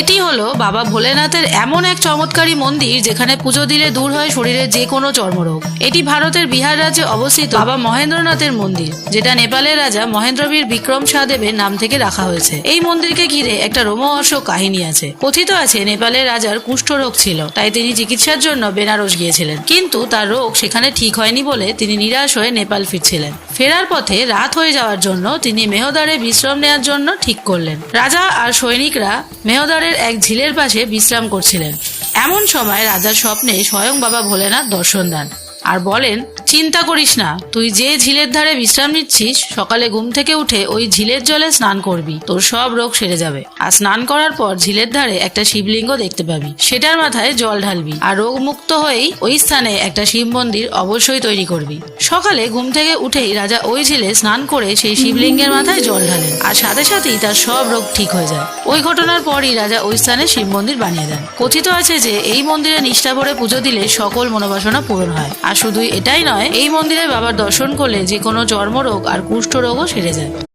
এটি হলো বাবা ভোলেনাথের এমন এক চমৎকারী মন্দির যেখানে পুজো দিলে দূর হয় শরীরের যে কোনো চর্মরোগ। এটি ভারতের বিহার রাজ্যে অবস্থিত বাবা মহেন্দ্রনাথের মন্দির, যেটা নেপালের রাজা মহেন্দ্রবীর বিক্রম শাহদেবের নাম থেকে রাখা হয়েছে। এই মন্দিরকে ঘিরে একটা রোমহর্ষক কাহিনী আছে। কথিত আছে, নেপালের রাজার কুষ্ঠরোগ ছিল, তাই তিনি চিকিৎসার জন্য বেনারস গিয়েছিলেন। কিন্তু তার রোগ সেখানে ঠিক হয়নি বলে তিনি নিরাশ হয়ে নেপাল ফিরছিলেন। ফেরার পথে রাত হয়ে যাওয়ার জন্য তিনি মেহদারে বিশ্রাম নেওয়ার জন্য ঠিক করলেন। রাজা আর সৈনিকরা মেহদারের এক ঝিলের পাশে বিশ্রাম করছিলেন। এমন সময় রাজার স্বপ্নে স্বয়ং বাবা ভোলেনাথ দর্শন দেন। আর বলেন, চিন্তা করিস না, তুই যে ঝিলের ধারে বিশ্রাম নিচ্ছিস, সকালে ঘুম থেকে উঠে ওই ঝিলের জলে স্নান করবি, তোর সব রোগ সেরে যাবে। আর স্নান করার পর ঝিলের ধারে একটা শিবলিঙ্গ দেখতে পাবি, সেটার মাথায় জল ঢালবি আর রোগ মুক্ত হয়েই ওই স্থানে একটা শিব মন্দির অবশ্যই তৈরি করবি। সকালে ঘুম থেকে উঠেই রাজা ওই ঝিলে স্নান করে সেই শিবলিঙ্গের মাথায় জল ঢালেন আর সাথে সাথেই তার সব রোগ ঠিক হয়ে যায়। ওই ঘটনার পরই রাজা ওই স্থানে শিব মন্দির বানিয়ে দেন। কথিত আছে যে, এই মন্দিরে নিষ্ঠা ভরে পুজো দিলে সকল মনোবাসনা পূরণ হয়। আর শুধু এটাই নয়, এই মন্দিরে বাবার দর্শন করলে যে কোনো চর্মরোগ আর কুষ্ঠরোগও সেরে যায়।